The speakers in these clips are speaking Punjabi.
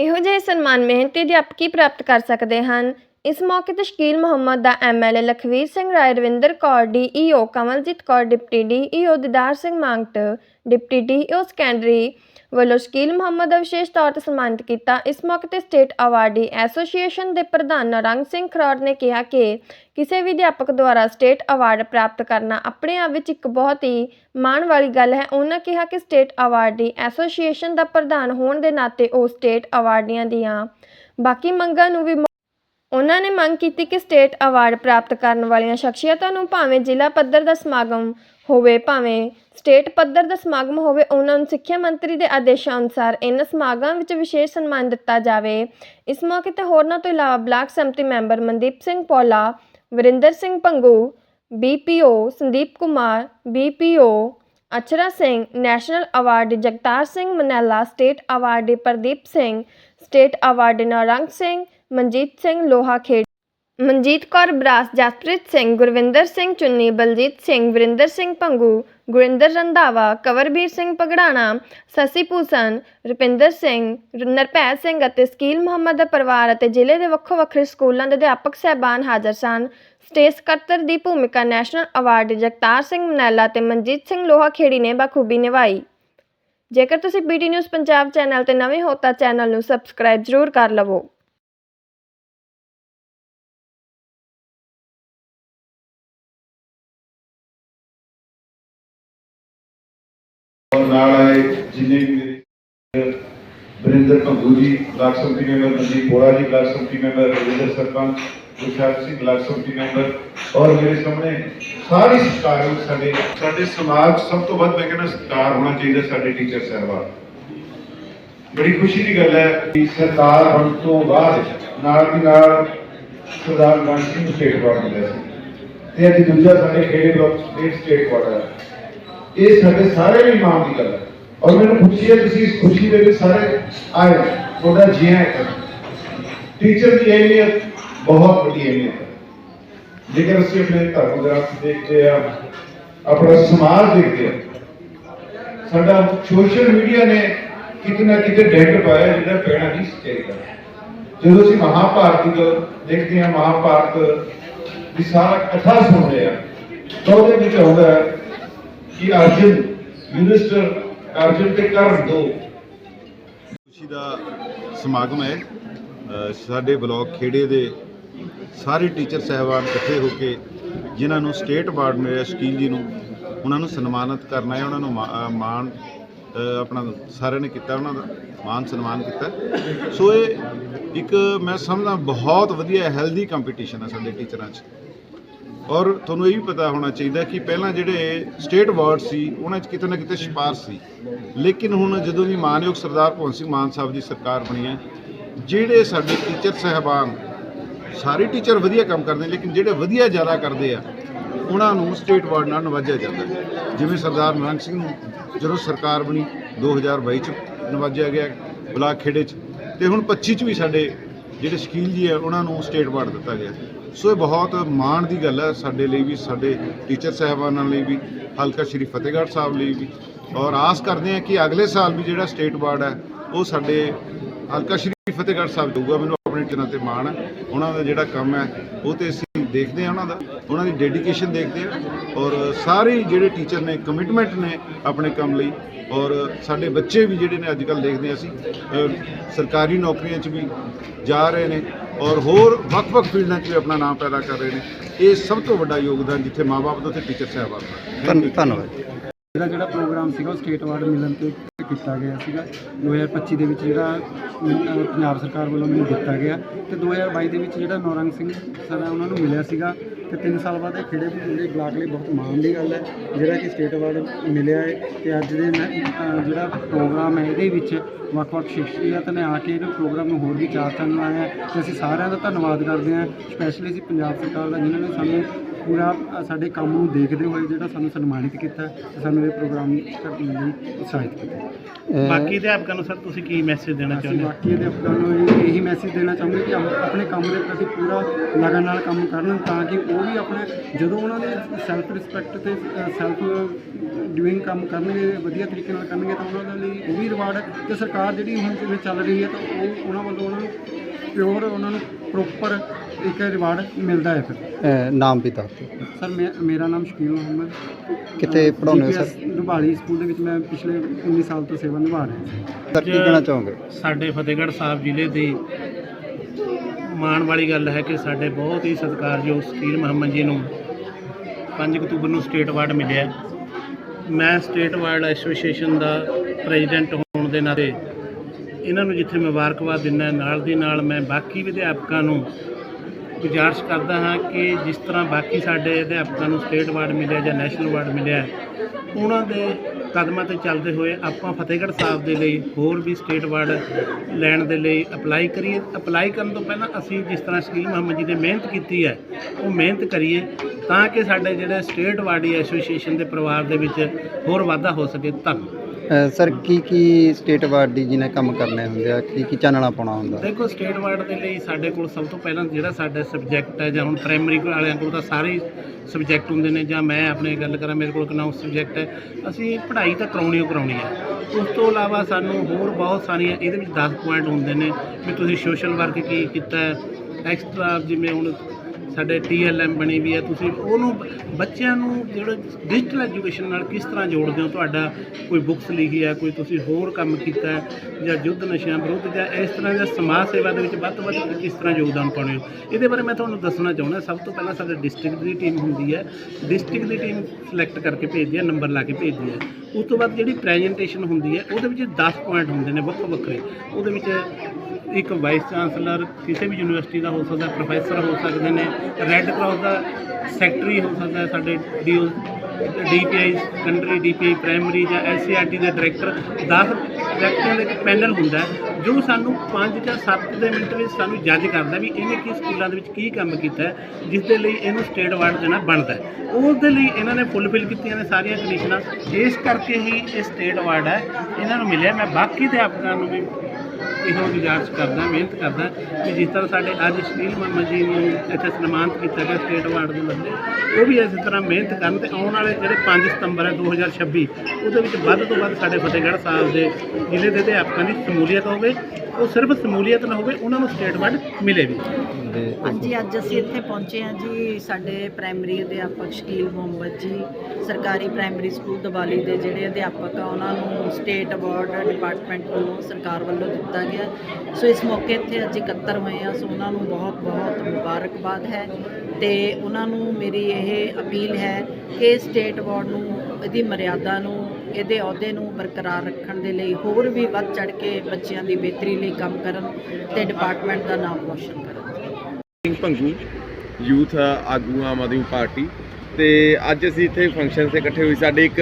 ਇਹੋ ਜਿਹੇ ਸਨਮਾਨ ਮਿਹਨਤੀ ਅਧਿਆਪਕ ਹੀ ਪ੍ਰਾਪਤ ਕਰ ਸਕਦੇ ਹਨ। ਇਸ ਮੌਕੇ ਤਸ਼ਕੀਲ ਮੁਹੰਮਦ ਦਾ MLA Lakhvir Singh Rai, Ravinder Kaur DEO Kamaljit Kaur, deputy DEO Didar Singh Mangat, deputy DEO secondary ਵੱਲੋਂ ਸ਼ਕੀਲ ਮੁਹੰਮਦ ਦਾ ਵਿਸ਼ੇਸ਼ ਤੌਰ ਤੇ ਸਨਮਾਨਿਤ ਕੀਤਾ। ਇਸ ਮੌਕੇ ਤੇ ਸਟੇਟ ਅਵਾਰਡੀ ਐਸੋਸੀਏਸ਼ਨ ਦੇ ਪ੍ਰਧਾਨ ਨਰੰਗ ਸਿੰਘ ਖਰੋੜ ਨੇ ਕਿਹਾ ਕਿ ਕਿਸੇ ਵੀ ਅਧਿਆਪਕ ਦੁਆਰਾ ਸਟੇਟ ਅਵਾਰਡ ਪ੍ਰਾਪਤ ਕਰਨਾ ਆਪਣੇ ਆਪ ਵਿੱਚ ਇੱਕ ਬਹੁਤ ਹੀ ਮਾਣ ਵਾਲੀ ਗੱਲ ਹੈ। ਉਹਨਾਂ ਕਿਹਾ ਕਿ ਸਟੇਟ ਅਵਾਰਡੀ ਐਸੋਸੀਏਸ਼ਨ ਦਾ ਪ੍ਰਧਾਨ ਹੋਣ ਦੇ ਨਾਤੇ ਉਹ ਸਟੇਟ ਅਵਾਰਡੀਆਂ ਦੀਆਂ ਬਾਕੀ ਮੰਗਾਂ ਨੂੰ ਵੀ ਉਹਨਾਂ ਨੇ ਮੰਗ ਕੀਤੀ ਕਿ ਸਟੇਟ ਅਵਾਰਡ ਪ੍ਰਾਪਤ ਕਰਨ ਵਾਲੀਆਂ ਸ਼ਖਸੀਅਤਾਂ ਨੂੰ ਭਾਵੇਂ ਜ਼ਿਲ੍ਹਾ ਪੱਧਰ ਦਾ ਸਮਾਗਮ ਹੋਵੇ, ਭਾਵੇਂ ਸਟੇਟ ਪੱਧਰ ਦਾ ਸਮਾਗਮ ਹੋਵੇ, ਉਹਨਾਂ ਨੂੰ ਸਿੱਖਿਆ ਮੰਤਰੀ ਦੇ ਆਦੇਸ਼ਾਂ ਅਨੁਸਾਰ ਇਹਨਾਂ ਸਮਾਗਮਾਂ ਵਿੱਚ ਵਿਸ਼ੇਸ਼ ਸਨਮਾਨ ਦਿੱਤਾ ਜਾਵੇ। ਇਸ ਮੌਕੇ ਤੇ ਹੋਰਨਾਂ ਤੋਂ ਇਲਾਵਾ block samiti member Mandeep Singh Paula, Varinder Singh Bhangu BPO Sandeep Kumar BPO Achra Singh, national award Jagtar Singh Manaila, state award Pradeep Singh, state award Naurang Singh, Manjit Singh Loha Khed Manjit Kaur Baras, Jaspreet Singh, Gurvinder Singh Chunni, Baljit Singh, Varinder Singh Bhangu Gurinder Randhawa, ਕਵਰਬੀਰ Singh ਪਗੜਾਣਾ ਸਸੀ ਭੂਸਨ ਰੁਪਿੰਦਰ ਸਿੰਘ ਨਰਪੈ ਸਿੰਘ ਅਤੇ ਸਕੀਲ ਮੁਹੰਮਦ ਦਾ ਪਰਿਵਾਰ ਅਤੇ ਜ਼ਿਲ੍ਹੇ ਦੇ ਵੱਖੋ ਵੱਖਰੇ ਸਕੂਲਾਂ ਦੇ ਅਧਿਆਪਕ ਸਹਿਬਾਨ ਹਾਜ਼ਰ ਸਨ। ਸਟੇਜ ਸਕੱਤਰ ਦੀ ਭੂਮਿਕਾ ਨੈਸ਼ਨਲ ਅਵਾਰਡ ਜਗਤਾਰ ਸਿੰਘ ਮਨੈਲਾ ਤੇ ਮਨਜੀਤ ਸਿੰਘ ਲੋਹਾ ਖੇੜੀ ਨੇ ਬਖੂਬੀ ਨਿਭਾਈ। ਜੇਕਰ ਤੁਸੀਂ ਬੀਟੀ ਨਿਊਜ਼ ਪੰਜਾਬ ਚੈਨਲ ਤੇ ਨਵੇਂ ਹੋ ਤਾਂ ਚੈਨਲ ਨੂੰ ਸਬਸਕ੍ਰਾਈਬ ਜ਼ਰੂਰ ਕਰ ਲਵੋ ਔਰ ਨਾਲ ਆਏ ਜਿੰਨੇ ਵੀ ਮੇਰੇ Barinder Bhangu ji block samiti member Mandeep Bora ji block samiti member Ravinder sarpanch Gurshan Singh block samiti member ਔਰ ਮੇਰੇ ਸਾਹਮਣੇ ਸਾਰੇ ਸਤਿਕਾਰਯੋਗ ਸਾਡੇ ਸਾਡੇ ਸਮਾਜ 'ਚ ਸਭ ਤੋਂ ਵੱਧ ਮੈਂ ਕਹਿੰਦਾ ਸਤਿਕਾਰ ਹੋਣਾ ਚਾਹੀਦਾ ਸਾਡੇ ਟੀਚਰ ਸਾਹਿਬਾਨ ਬੜੀ ਖੁਸ਼ੀ ਦੀ ਗੱਲ ਹੈ ਕਿ ਸਰਕਾਰ ਬਣ ਤੋਂ ਬਾਅਦ ਨਾਲ ਦੀ ਨਾਲ ਸਰਦਾਰ ਗੰਜ ਸਿੰਘ ਨੂੰ ਸਟੇਟ ਅਵਾਰਡ ਮਿਲਿਆ ਸੀ ਤੇ ਅੱਜ ਦੂਜਾ ਸਾਡੇ ਖੇੜੇ ਬਲਾਕ ਸਟੇਟ ਸਟੇਟ ਅਵਾਰਡ ਹੈ ਇਹ ਸਾਡੇ ਸਾਰੇ ਲਈ ਮਾਣ ਦੀ ਗੱਲ ਹੈ ਔਰ ਮੈਨੂੰ ਖੁਸ਼ੀ ਹੈ ਤੁਸੀਂ ਇਸ ਖੁਸ਼ੀ ਦੇ ਵਿੱਚ ਸਾਰੇ ਆਏ ਹੋ। ਤੁਹਾਡਾ ਜੀ ਆਇਆਂ ਹੈ ਟੀਚਰ ਦੀ ਅਹਿਮੀਅਤ ਬਹੁਤ ਵੱਡੀ ਅਹਿਮੀਅਤ ਹੈ ਜੇਕਰ ਅਸੀਂ ਆਪਣੇ ਧਰਮ ਗ੍ਰੰਥ ਦੇਖਦੇ ਆ ਆਪਣਾ ਸਮਾਜ ਦੇਖਦੇ ਆ ਸਾਡਾ ਸੋਸ਼ਲ ਮੀਡੀਆ ਨੇ ਕਿਤੇ ਨਾ ਕਿਤੇ ਡੈਂਟ ਪਾਇਆ ਜਿਹੜਾ ਪੈਣਾ ਨਹੀਂ ਚਾਹੀਦਾ ਜਦੋਂ ਅਸੀਂ ਮਹਾਭਾਰਤ ਦੀ ਗੱਲ ਦੇਖਦੇ ਹਾਂ ਮਹਾਭਾਰਤ ਦੀ ਸਾਰਾ ਕਥਾ ਸੁਣਦੇ ਆ ਤਾਂ ਉਹਦੇ ਵਿੱਚ ਆਉਂਦਾ ਹੈ ਕਿ ਅਰਜਨ ਯੁਧਿਸ਼ਟਰ ਅਰਜਨ ਤੇ ਕਰਨ ਦੋ। ਖੁਸ਼ੀ ਦਾ ਸਮਾਗਮ ਹੈ। ਸਾਡੇ ਬਲਾਕ ਖੇੜੇ ਦੇ ਸਾਰੇ ਟੀਚਰ ਸਹਿਬਾਨ ਇਕੱਠੇ ਹੋ ਕੇ ਜਿਨ੍ਹਾਂ ਨੂੰ ਸਟੇਟ ਅਵਾਰਡ ਮਿਲਿਆ ਸ਼ਕੀਲ ਜੀ ਨੂੰ ਉਹਨਾਂ ਨੂੰ ਸਨਮਾਨਿਤ ਕਰਨਾ ਹੈ। ਉਹਨਾਂ ਨੂੰ ਮਾ- ਮਾਣ ਆਪਣਾ ਸਾਰਿਆਂ ਨੇ ਕੀਤਾ, ਉਹਨਾਂ ਦਾ ਮਾਨ ਸਨਮਾਨ ਕੀਤਾ। ਸੋ ਇਹ ਇੱਕ ਮੈਂ ਸਮਝਦਾ ਬਹੁਤ ਵਧੀਆ ਹੈਲਦੀ ਕੰਪੀਟੀਸ਼ਨ ਹੈ ਸਾਡੇ ਟੀਚਰਾਂ 'ਚ। ਔਰ ਤੁਹਾਨੂੰ ਇਹ ਵੀ ਪਤਾ ਹੋਣਾ ਚਾਹੀਦਾ ਕਿ ਪਹਿਲਾਂ ਜਿਹੜੇ ਸਟੇਟ ਅਵਾਰਡ ਸੀ, ਉਹਨਾਂ 'ਚ ਕਿਤੇ ਨਾ ਕਿਤੇ ਸਿਫਾਰਸ਼ ਸੀ। ਲੇਕਿਨ ਹੁਣ ਜਦੋਂ ਦੀ ਮਾਨਯੋਗ ਸਰਦਾਰ ਭਗਵੰਤ ਸਿੰਘ ਮਾਨ ਸਾਹਿਬ ਦੀ ਸਰਕਾਰ ਬਣੀ ਹੈ, ਜਿਹੜੇ ਸਾਡੇ ਟੀਚਰ ਸਹਿਬਾਨ, ਸਾਰੇ ਟੀਚਰ ਵਧੀਆ ਕੰਮ ਕਰਦੇ ਲੇਕਿਨ ਜਿਹੜੇ ਵਧੀਆ ਜ਼ਿਆਦਾ ਕਰਦੇ ਆ, ਉਹਨਾਂ ਨੂੰ ਸਟੇਟ ਅਵਾਰਡ ਨਾਲ ਨਵਾਜਿਆ ਜਾਂਦਾ ਜਿਵੇਂ ਸਰਦਾਰ ਨਰੰਗ ਸਿੰਘ ਨੂੰ ਜਦੋਂ ਸਰਕਾਰ ਬਣੀ 2022 ਚ ਨਵਾਜਿਆ ਗਿਆ ਬਲਾਕ ਖੇੜੇ ਚ, ਤੇ ਹੁਣ 25 ਚ ਵੀ ਸਾਡੇ ਜਿਹੜੇ ਸ਼ਕੀਲ ਜੀ ਹੈ, ਉਹਨਾਂ ਨੂੰ ਸਟੇਟ ਅਵਾਰਡ ਦਿੱਤਾ ਗਿਆ ਸੋ। ਇਹ ਬਹੁਤ ਮਾਣ ਦੀ ਗੱਲ ਹੈ ਸਾਡੇ ਲਈ ਵੀ, ਸਾਡੇ ਟੀਚਰ ਸਹਿਬਾਨਾਂ ਲਈ ਵੀ, ਹਲਕਾ ਸ਼੍ਰੀ ਫਤਿਹਗੜ੍ਹ ਸਾਹਿਬ ਲਈ ਵੀ। ਔਰ ਆਸ ਕਰਦੇ ਹਾਂ ਕਿ ਅਗਲੇ ਸਾਲ ਵੀ ਜਿਹੜਾ ਸਟੇਟ ਅਵਾਰਡ ਹੈ, ਉਹ ਸਾਡੇ ਹਲਕਾ ਸ਼੍ਰੀ ਫਤਿਹਗੜ੍ਹ ਸਾਹਿਬ ਦਊਗਾ ਮੈਨੂੰ ਆਪਣੇ ਟੀਚਰਾਂ ਤੇ ਮਾਣ ਹੈ। ਉਹਨਾਂ ਦਾ ਜਿਹੜਾ ਕੰਮ ਹੈ, ਉਹ ਤੇ ਅਸੀਂ ਦੇਖਦੇ ਹਾਂ ਉਹਨਾਂ ਦਾ ਉਹਨਾਂ ਦੀ ਡੈਡੀਕੇਸ਼ਨ ਦੇਖਦੇ ਹਾਂ ਔਰ ਸਾਰੇ ਜਿਹੜੇ ਟੀਚਰ ਨੇ ਕਮਿਟਮੈਂਟ ਨੇ ਆਪਣੇ ਕੰਮ ਲਈ ਔਰ ਸਾਡੇ ਬੱਚੇ ਵੀ ਜਿਹੜੇ ਨੇ ਅੱਜ ਕੱਲ੍ਹ ਦੇਖਦੇ ਅਸੀਂ ਸਰਕਾਰੀ ਨੌਕਰੀਆਂ 'ਚ ਵੀ ਜਾ ਰਹੇ ਨੇ ਔਰ ਹੋਰ ਵੱਖ-ਵੱਖ ਫੀਲਡਾਂ 'ਚ ਵੀ ਆਪਣਾ ਨਾਮ ਪੈਦਾ ਕਰ ਰਹੇ ਨੇ। ਇਹ ਸਭ ਤੋਂ ਵੱਡਾ ਯੋਗਦਾਨ ਜਿੱਥੇ ਮਾਪੇ ਦਾ ਉੱਥੇ ਟੀਚਰ ਸਾਹਿਬਾਨ ਦਾ। ਧੰਨ- ਧੰਨਵਾਦ ਇਹਦਾ ਜਿਹੜਾ ਪ੍ਰੋਗਰਾਮ ਸੀਗਾ ਉਹ ਸਟੇਟ ਅਵਾਰਡ ਮਿਲਣ ਤੇ ਕੀਤਾ ਗਿਆ ਸੀਗਾ। 2025 ਦੇ ਵਿੱਚ ਜਿਹੜਾ ਪੰਜਾਬ ਸਰਕਾਰ ਵੱਲੋਂ ਮੈਨੂੰ ਦਿੱਤਾ ਗਿਆ ਤੇ 2022 ਦੇ ਵਿੱਚ ਜਿਹੜਾ ਨੌਰੰਗ ਸਿੰਘ ਸਰ ਹੈ ਉਹਨਾਂ ਨੂੰ ਮਿਲਿਆ ਸੀਗਾ ਤੇ 3 ਸਾਲ ਬਾਅਦ ਇਹ ਖੇੜੇ ਜਿਹੜੇ ਬਲਾਕ ਲਈ ਬਹੁਤ ਮਾਣ ਦੀ ਗੱਲ ਹੈ, ਜਿਹੜਾ ਕਿ ਸਟੇਟ ਅਵਾਰਡ ਮਿਲਿਆ ਹੈ ਤੇ ਅੱਜ ਦੇ ਜਿਹੜਾ ਪ੍ਰੋਗਰਾਮ ਹੈ ਇਹਦੇ ਵਿੱਚ ਵੱਖ-ਵੱਖ ਸ਼ਖਸੀਅਤ ਨੇ ਆ ਕੇ ਇਹਨੂੰ ਪ੍ਰੋਗਰਾਮ ਨੂੰ ਹੋਰ ਵੀ ਚਾਰ ਚੰਨ ਲਾਇਆ ਹੈ ਤੇ ਅਸੀਂ ਸਾਰਿਆਂ ਦਾ ਧੰਨਵਾਦ ਕਰਦੇ ਹਾਂ, ਸਪੈਸ਼ਲੀ ਅਸੀਂ ਪੰਜਾਬ ਸਰਕਾਰ ਦਾ, ਜਿਨ੍ਹਾਂ ਨੇ ਸਾਨੂੰ ਪੂਰਾ ਸਾਡੇ ਕੰਮ ਨੂੰ ਦੇਖਦੇ ਹੋਏ ਜਿਹੜਾ ਸਾਨੂੰ ਸਨਮਾਨਿਤ ਕੀਤਾ ਤੇ ਸਾਨੂੰ ਇਹ ਪ੍ਰੋਗਰਾਮ ਕਰਨ ਲਈ ਉਤਸ਼ਾਹਿਤ ਕੀਤਾ ਬਾਕੀ ਅਧਿਆਪਕਾਂ ਨੂੰ ਸਰ ਤੁਸੀਂ ਕੀ ਮੈਸੇਜ ਦੇਣਾ ਚਾਹੁੰਦੇ ਹੋ? ਬਾਕੀ ਦੇ ਅਫਸਰਾਂ ਨੂੰ ਇਹ- ਮੈਸੇਜ ਦੇਣਾ ਚਾਹੁੰਦੇ ਕਿ ਆਪ- ਆਪਣੇ ਕੰਮ ਦੇ ਪ੍ਰਤੀ ਪੂਰਾ ਲਗਨ ਨਾਲ ਕੰਮ ਕਰਨ ਤਾਂ ਕਿ ਉਹ ਵੀ ਆਪਣੇ ਜਦੋਂ ਉਹਨਾਂ ਦੇ ਸੈਲਫ ਰਿਸਪੈਕਟ ਤੇ ਸੈਲਫ ਡੂਇੰਗ ਕੰਮ ਕਰਨਗੇ ਵਧੀਆ ਤਰੀਕੇ ਨਾਲ ਕਰਨਗੇ ਤਾਂ ਉਹਨਾਂ ਦੇ ਲਈ ਉਹ ਵੀ ਰਿਵਾਰਡ ਹੈ। ਤੇ ਸਰਕਾਰ ਜਿਹੜੀ ਹੁਣ ਜਿਵੇਂ ਚੱਲ ਰਹੀ ਹੈ ਤਾਂ ਉਹ ਉਹਨਾਂ ਵੱਲੋਂ ਉਹਨਾਂ ਨੂੰ ਪਿਓਰ ਉਹਨਾਂ ਨੂੰ ਪ੍ਰੋਪਰ ਇੱਕ ਰਿਵਾਰਡ ਮਿਲਦਾ ਹੈ ਫਿਰ। ਅਹ ਨਾਮ ਪਿਤਾ ਸਰ ਮੈਂ ਮੇਰਾ ਨਾਮ ਸ਼ਕੀਲ ਮੁਹੰਮਦ। ਕਿੱਥੇ ਪੜਾਉਂਦੇ ਹੋ ਸਰ? ਦੁਬਾਲੀ ਸਕੂਲ ਦੇ ਵਿੱਚ ਮੈਂ ਪਿਛਲੇ 19 ਸਾਲ ਤੋਂ ਸੇਵਾ ਨਿਭਾ ਰਿਹਾ ਹਾਂ। ਸਰ ਕੀ ਕਹਿਣਾ ਚਾਹੋਗੇ? ਸਾਡੇ ਫਤਿਹਗੜ੍ਹ ਸਾਹਿਬ ਜ਼ਿਲ੍ਹੇ ਦੀ ਮਾਣ ਵਾਲੀ ਗੱਲ ਹੈ ਕਿ ਸਾਡੇ ਬਹੁਤ ਹੀ ਸਤਿਕਾਰਯੋਗ ਸਕੀਲ ਮੁਹੰਮਦ ਜੀ ਨੂੰ 5 ਅਕਤੂਬਰ ਨੂੰ ਸਟੇਟ ਅਵਾਰਡ ਮਿਲਿਆ ਮੈਂ ਸਟੇਟ ਅਵਾਰਡ ਐਸੋਸੀਏਸ਼ਨ ਦਾ ਪ੍ਰੈਜ਼ੀਡੈਂਟ ਹੋਣ ਦੇ ਨਾਤੇ ਇਹਨਾਂ ਨੂੰ ਜਿੱਥੇ ਮੁਬਾਰਕਬਾਦ ਦਿੰਦਾ, ਨਾਲ ਦੀ ਨਾਲ ਮੈਂ ਬਾਕੀ ਵਿਦਿਆਪਕਾਂ ਨੂੰ ਗੁਜ਼ਾਰਿਸ਼ ਕਰਦਾ ਹਾਂ ਕਿ ਜਿਸ ਤਰ੍ਹਾਂ ਬਾਕੀ ਸਾਡੇ ਅਧਿਆਪਕਾਂ ਨੂੰ ਸਟੇਟ ਅਵਾਰਡ ਮਿਲਿਆ ਜਾਂ ਨੈਸ਼ਨਲ ਅਵਾਰਡ ਮਿਲਿਆ, ਉਹਨਾਂ ਦੇ ਕਦਮਾਂ ਤੇ ਚੱਲਦੇ ਹੋਏ ਆਪਾਂ ਫਤਿਹਗੜ੍ਹ ਸਾਹਿਬ ਦੇ ਲਈ ਹੋਰ ਵੀ ਸਟੇਟ ਅਵਾਰਡ ਲੈਣ ਦੇ ਲਈ ਅਪਲਾਈ ਕਰੀਏ। ਅਪਲਾਈ ਕਰਨ ਤੋਂ ਪਹਿਲਾਂ ਅਸੀਂ ਜਿਸ ਤਰ੍ਹਾਂ ਸ਼ਕੀਲ ਮੁਹੰਮਦ ਜੀ ਨੇ ਮਿਹਨਤ ਕੀਤੀ ਹੈ, ਉਹ ਮਿਹਨਤ ਕਰੀਏ ਤਾਂ ਕਿ ਸਾਡੇ ਜਿਹੜੇ ਸਟੇਟ ਅਵਾਰਡੀ ਐਸੋਸੀਏਸ਼ਨ ਦੇ ਪਰਿਵਾਰ ਦੇ ਵਿੱਚ ਹੋਰ ਵਾਧਾ ਹੋ ਸਕੇ। ਧੰਨਵਾਦ। ਸਰ, ਕੀ ਕੀ ਸਟੇਟ ਵਾਰਡ ਦੀ ਜਿਹਨੇ ਕੰਮ ਕਰਨੇ ਹੁੰਦੇ ਆ, ਕੀ ਕੀ ਚਾਨਣਾ ਪਾਉਣਾ ਹੁੰਦਾ? ਦੇਖੋ ਸਟੇਟ ਵਾਰਡ ਦੇ ਲਈ ਸਾਡੇ ਕੋਲ ਸਭ ਤੋਂ ਪਹਿਲਾਂ ਜਿਹੜਾ ਸਾਡਾ ਸਬਜੈਕਟ ਹੈ, ਜਾਂ ਹੁਣ ਪ੍ਰਾਇਮਰੀ ਵਾਲਿਆਂ ਕੋਲ ਤਾਂ ਸਾਰੇ ਸਬਜੈਕਟ ਹੁੰਦੇ ਨੇ, ਜਾਂ ਮੈਂ ਆਪਣੇ ਗੱਲ ਕਰਾਂ, ਮੇਰੇ ਕੋਲ ਕਿੰਨਾ ਸਬਜੈਕਟ ਹੈ, ਅਸੀਂ ਪੜ੍ਹਾਈ ਤਾਂ ਕਰਾਉਣੀ ਓ ਕਰਾਉਣੀ ਹੈ। ਉਸ ਤੋਂ ਇਲਾਵਾ ਸਾਨੂੰ ਹੋਰ ਬਹੁਤ ਸਾਰੀਆਂ ਇਹਦੇ ਵਿੱਚ 10 ਪੁਆਇੰਟ ਹੁੰਦੇ ਨੇ, ਵੀ ਤੁਸੀਂ ਸੋਸ਼ਲ ਵਰਕ ਕੀ ਕੀਤਾ ਐਕਸਟਰਾ ਜਿਵੇਂ ਹੁਣ ਸਾਡੇ ਟੀਐਲਐਮ ਬਣੀ ਵੀ ਹੈ, ਤੁਸੀਂ ਉਹਨੂੰ ਬੱਚਿਆਂ ਨੂੰ ਜਿਹੜਾ ਡਿਜੀਟਲ ਐਜੂਕੇਸ਼ਨ ਨਾਲ ਕਿਸ ਤਰ੍ਹਾਂ ਜੋੜਦੇ ਹੋ? ਤੁਹਾਡਾ ਕੋਈ ਬੁੱਕਸ ਲਿਖੀ ਹੈ, ਕੋਈ ਤੁਸੀਂ ਹੋਰ ਕੰਮ ਕੀਤਾ ਹੈ, ਜਾਂ ਯੁੱਧ ਨਸ਼ਿਆਂ ਵਿਰੁੱਧ, ਜਾਂ ਇਸ ਤਰ੍ਹਾਂ ਦਾ ਸਮਾਜ ਸੇਵਾ ਦੇ ਵਿੱਚ ਵੱਧ ਤੋਂ ਵੱਧ ਕਿਸ ਤਰ੍ਹਾਂ ਯੋਗਦਾਨ ਪਾਉਣੇ ਹੋ? ਇਹਦੇ ਬਾਰੇ ਮੈਂ ਤੁਹਾਨੂੰ ਦੱਸਣਾ ਚਾਹੁੰਦਾ, ਸਭ ਤੋਂ ਪਹਿਲਾਂ ਸਾਡੇ ਡਿਸਟ੍ਰਿਕਟ ਦੀ ਟੀਮ ਹੁੰਦੀ ਹੈ ਡਿਸਟ੍ਰਿਕਟ ਦੀ ਟੀਮ ਸਿਲੈਕਟ ਕਰਕੇ ਭੇਜਦੀ ਹੈ ਨੰਬਰ ਲਾ ਕੇ ਭੇਜਦੀ ਹੈ। ਉਸ ਤੋਂ ਬਾਅਦ ਜਿਹੜੀ ਪ੍ਰੈਜੈਂਟੇਸ਼ਨ ਹੁੰਦੀ ਹੈ, ਉਹਦੇ ਵਿੱਚ 10 ਪੁਆਇੰਟ ਹੁੰਦੇ ਨੇ ਵੱਖੋ ਵੱਖਰੇ। ਉਹਦੇ ਵਿੱਚ ਇੱਕ ਵਾਈਸ ਚਾਂਸਲਰ ਕਿਸੇ ਵੀ ਯੂਨੀਵਰਸਿਟੀ ਦਾ ਹੋ ਸਕਦਾ ਪ੍ਰੋਫੈਸਰ ਹੋ ਸਕਦੇ ਨੇ ਰੈੱਡ ਕਰਾਸ ਦਾ ਸੈਕਟਰੀ ਹੋ ਸਕਦਾ ਹੈ ਸਾਡੇ DO DPI secondary DPI primary ਜਾਂ ਐਸਸੀਆਰਟੀ ਦੇ ਡਾਇਰੈਕਟਰ 10 ਵਿਅਕਤੀਆਂ ਦਾ ਇੱਕ ਪੈਨਲ ਹੁੰਦਾ ਜੋ ਸਾਨੂੰ 5 ਜਾਂ 7 ਦੇ ਮਿੰਟ ਵਿੱਚ ਸਾਨੂੰ ਜੱਜ ਕਰਦਾ ਵੀ ਇਹਨੇ ਕੀ ਸਕੂਲਾਂ ਦੇ ਵਿੱਚ ਕੀ ਕੰਮ ਕੀਤਾ ਜਿਸ ਦੇ ਲਈ ਇਹਨੂੰ ਸਟੇਟ ਅਵਾਰਡ ਦੇਣਾ ਬਣਦਾ ਉਸ ਦੇ ਲਈ ਇਹਨਾਂ ਨੇ ਫੁੱਲਫਿਲ ਕੀਤੀਆਂ ਨੇ ਸਾਰੀਆਂ ਕੰਡੀਸ਼ਨਾਂ ਇਸ ਕਰਕੇ ਹੀ ਇਹ ਸਟੇਟ ਅਵਾਰਡ ਹੈ। ਇਹਨਾਂ ਨੂੰ ਮਿਲਿਆ। ਮੈਂ ਬਾਕੀ ਅਧਿਆਪਕਾਂ ਨੂੰ ਵੀ ਇਹੋ ਗੁਜ਼ਾਰਿਸ਼ ਕਰਦਾ ਮਿਹਨਤ ਕਰਦਾ ਕਿ ਜਿਸ ਤਰ੍ਹਾਂ ਸਾਡੇ ਅੱਜ ਸ਼ਕੀਲ ਮੁਹੰਮਦ ਜੀ ਨੂੰ ਇੱਥੇ ਸਨਮਾਨਿਤ ਕੀਤਾ ਗਿਆ ਸਟੇਟ ਅਵਾਰਡ ਦੇ ਬਦਲੇ ਉਹ ਵੀ ਇਸੇ ਤਰ੍ਹਾਂ ਮਿਹਨਤ ਕਰਨ ਤੇ ਆਉਣ ਵਾਲੇ ਜਿਹੜੇ 5 ਸਤੰਬਰ ਹੈ 2026 ਉਹਦੇ ਵਿੱਚ ਵੱਧ ਤੋਂ ਵੱਧ ਸਾਡੇ ਫਤਿਹਗੜ੍ਹ ਸਾਹਿਬ ਦੇ ਜ਼ਿਲ੍ਹੇ ਦੇ ਅਧਿਆਪਕਾਂ ਦੀ ਸ਼ਮੂਲੀਅਤ ਹੋਵੇ ਉਹ ਸਿਰਫ ਸ਼ਮੂਲੀਅਤ ਨਾ ਹੋਵੇ ਉਹਨਾਂ ਨੂੰ ਸਟੇਟ ਅਵਾਰਡ ਮਿਲੇ ਵੀ। ਹਾਂਜੀ ਅੱਜ ਅਸੀਂ ਇੱਥੇ ਪਹੁੰਚੇ ਹਾਂ ਜੀ ਸਾਡੇ ਪ੍ਰਾਇਮਰੀ ਅਧਿਆਪਕ ਸ਼ਕੀਲ ਮੁਹੰਮਦ ਜੀ ਸਰਕਾਰੀ ਪ੍ਰਾਇਮਰੀ ਸਕੂਲ ਦਵਾਲੀ ਦੇ ਜਿਹੜੇ ਅਧਿਆਪਕ ਆ ਉਹਨਾਂ ਨੂੰ ਸਟੇਟ ਅਵਾਰਡ ਡਿਪਾਰਟਮੈਂਟ ਵੱਲੋਂ ਸਰਕਾਰ ਵੱਲੋਂ ਦਿੱਤਾ ਗਿਆ। ਸੋ ਇਸ ਮੌਕੇ ਇੱਥੇ ਅੱਜ ਇਕੱਤਰ ਹੋਏ ਆ ਸੋ ਉਹਨਾਂ ਨੂੰ ਬਹੁਤ ਬਹੁਤ ਮੁਬਾਰਕਬਾਦ ਹੈ ਤੇ ਉਹਨਾਂ ਨੂੰ ਮੇਰੀ ਇਹ ਅਪੀਲ ਹੈ ਕਿ ਸਟੇਟ ਅਵਾਰਡ ਨੂੰ, ਇਹਦੀ ਮਰਿਆਦਾ ਨੂੰ, ਇਹਦੇ ਅਹੁਦੇ ਨੂੰ ਬਰਕਰਾਰ ਰੱਖਣ ਦੇ ਲਈ ਹੋਰ ਵੀ ਵੱਧ ਚੜ ਕੇ ਬੱਚਿਆਂ ਦੀ ਬਿਹਤਰੀ ਲਈ ਕੰਮ ਕਰਨ ਤੇ ਡਿਪਾਰਟਮੈਂਟ ਦਾ ਨਾਮ ਰੋਸ਼ਨ ਕਰਨ। ਸਿੰਘ ਭੰਗੂ, ਯੂਥ ਆਗੂ ਆਮ ਆਦਮੀ ਪਾਰਟੀ ਤੇ ਅੱਜ ਅਸੀਂ ਇੱਥੇ ਫੰਕਸ਼ਨ ਤੇ ਇਕੱਠੇ ਹੋਏ। ਸਾਡੇ ਇੱਕ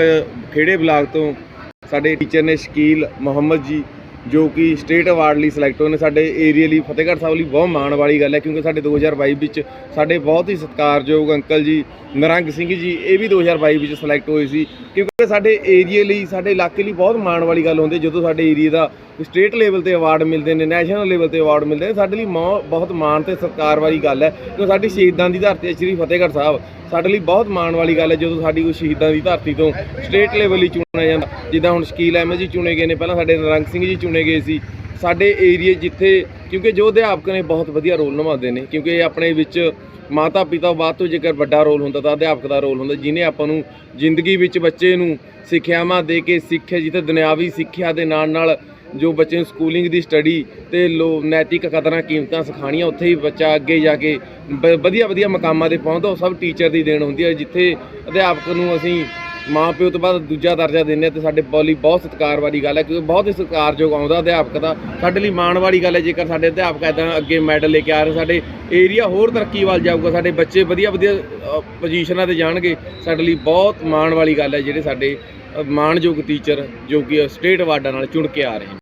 ਖੇੜੇ ਬਲਾਕ ਤੋਂ ਸਾਡੇ ਟੀਚਰ ਨੇ ਸ਼ਕੀਲ ਮੁਹੰਮਦ ਜੀ ਜੋ ਕਿ ਸਟੇਟ ਅਵਾਰਡ ਲਈ ਸਿਲੈਕਟ ਹੋਏ ਨੇ। ਸਾਡੇ ਏਰੀਆ ਲਈ, ਫਤਿਹਗੜ੍ਹ ਸਾਹਿਬ ਲਈ ਬਹੁਤ ਮਾਣ ਵਾਲੀ ਗੱਲ ਹੈ, ਕਿਉਂਕਿ ਸਾਡੇ 2022 ਵਿੱਚ ਸਾਡੇ ਬਹੁਤ ਹੀ ਸਤਿਕਾਰਯੋਗ ਅੰਕਲ ਜੀ, ਨਰੰਗ ਸਿੰਘ ਜੀ, ਇਹ ਵੀ 2022 ਵਿੱਚ ਸਿਲੈਕਟ ਹੋਏ ਸੀ। ਕਿਉਂਕਿ ਸਾਡੇ ਏਰੀਆ ਲਈ, ਸਾਡੇ ਇਲਾਕੇ ਲਈ ਬਹੁਤ ਮਾਣ ਵਾਲੀ ਗੱਲ ਹੁੰਦੀ ਹੈ, ਜਦੋਂ ਸਾਡੇ ਏਰੀਆ ਦਾ ਸਟੇਟ ਲੈਵਲ ਤੇ ਅਵਾਰਡ ਮਿਲਦੇ ਨੇ ਨੈਸ਼ਨਲ ਲੈਵਲ ਤੇ ਅਵਾਰਡ ਮਿਲਦੇ ਨੇ, ਸਾਡੇ ਲਈ ਮੌ- ਬਹੁਤ ਮਾਣ ਤੇ ਸਤਿਕਾਰ ਵਾਲੀ ਗੱਲ ਹੈ। ਕਿਉਂਕਿ ਸਾਡੀ ਸ਼ਹੀਦਾਂ ਦੀ ਧਰਤੀ ਹੈ, ਸ੍ਰੀ ਫਤਿਹਗੜ੍ਹ ਸਾਹਿਬ। ਸਾਡੇ ਲਈ ਬਹੁਤ ਮਾਣ ਵਾਲੀ ਗੱਲ ਹੈ ਜਦੋਂ ਸਾਡੀ ਕੋਈ ਸ਼ਹੀਦਾਂ ਦੀ ਧਰਤੀ ਤੋਂ ਸਟੇਟ ਲੈਵਲ ਹੀ ਚੁਣਿਆ ਜਾਂਦਾ। ਜਿੱਦਾਂ ਹੁਣ ਸ਼ਕੀਲ ਅਹਿਮਦ ਜੀ ਚੁਣੇ ਗਏ ਨੇ, ਪਹਿਲਾਂ ਸਾਡੇ ਨਰੰਗ ਸਿੰਘ ਜੀ ਚੁਣੇ ਗਏ ਸੀ। ਸਾਡੇ ਏਰੀਏ ਜਿੱਥੇ, ਕਿਉਂਕਿ ਜੋ ਅਧਿਆਪਕ ਨੇ ਬਹੁਤ ਵਧੀਆ ਰੋਲ ਨਿਭਾਉਂਦੇ ਨੇ, ਕਿਉਂਕਿ ਇਹ ਆਪਣੇ ਵਿੱਚ ਮਾਤਾ ਪਿਤਾ ਬਾਅਦ ਤੋਂ ਜੇਕਰ ਵੱਡਾ ਰੋਲ ਹੁੰਦਾ ਤਾਂ ਅਧਿਆਪਕ ਦਾ ਰੋਲ ਹੁੰਦਾ, ਜਿਨੇ ਆਪਾਂ ਨੂੰ ਜ਼ਿੰਦਗੀ ਵਿੱਚ ਬੱਚੇ ਨੂੰ ਸਿੱਖਿਆਵਾਂ ਦੇ ਕੇ ਸਿੱਖਿਆ ਜਿੱਥੇ ਦੁਨਿਆਵੀ ਸਿੱਖਿਆ ਦੇ ਨਾਲ ਨਾਲ ਜੋ ਬੱਚੇ ਨੂੰ ਸਕੂਲਿੰਗ ਦੀ ਸਟੱਡੀ ਤੇ ਲੋ ਨੈਤਿਕ ਕਦਰਾਂ ਕੀਮਤਾਂ ਸਿਖਾਣੀਆਂ ਉੱਥੇ ਹੀ ਬੱਚਾ ਅੱਗੇ ਜਾ ਕੇ ਬ- ਵਧੀਆ ਵਧੀਆ ਮਕਾਮਾਂ ਤੇ ਪਹੁੰਚਦਾ ਉਹ ਸਭ ਟੀਚਰ ਦੀ ਦੇਣ ਹੁੰਦੀ ਹੈ ਜਿੱਥੇ ਅਧਿਆਪਕ ਨੂੰ ਅਸੀਂ ਮਾਂ ਪਿਓ ਤੋਂ ਬਾਅਦ ਦੂਜਾ ਦਰਜਾ ਦਿੰਦੇ ਹਾਂ ਤੇ ਸਾਡੇ ਬੋਲੀ ਬਹੁਤ ਸਤਿਕਾਰ ਵਾਲੀ ਗੱਲ ਹੈ ਕਿਉਂਕਿ ਬਹੁਤ ਹੀ ਸਤਿਕਾਰਯੋਗ ਆਉਂਦਾ ਅਧਿਆਪਕ ਦਾ। ਸਾਡੇ ਲਈ ਮਾਣ ਵਾਲੀ ਗੱਲ ਹੈ ਜੇਕਰ ਸਾਡੇ ਅਧਿਆਪਕ ਇਦਾਂ ਅੱਗੇ ਮੈਡਲ ਲੈ ਕੇ ਆ ਰਹੇ ਸਾਡੇ ਏਰੀਆ ਹੋਰ ਤਰੱਕੀ ਵੱਲ ਜਾਊਗਾ ਸਾਡੇ ਬੱਚੇ ਵਧੀਆ ਵਧੀਆ ਅ, ਪੋਜੀਸ਼ਨਾਂ ਤੇ ਜਾਣਗੇ ਸਾਡੇ ਲਈ ਬਹੁਤ ਮਾਣ ਵਾਲੀ ਗੱਲ ਹੈ ਜਿਹੜੇ ਸਾਡੇ ਮਾਣਯੋਗ ਟੀਚਰ ਜੋ ਕਿ ਸਟੇਟ ਅਵਾਰਡਾਂ ਨਾਲ ਚੁਣ ਕੇ ਆ ਰਹੇ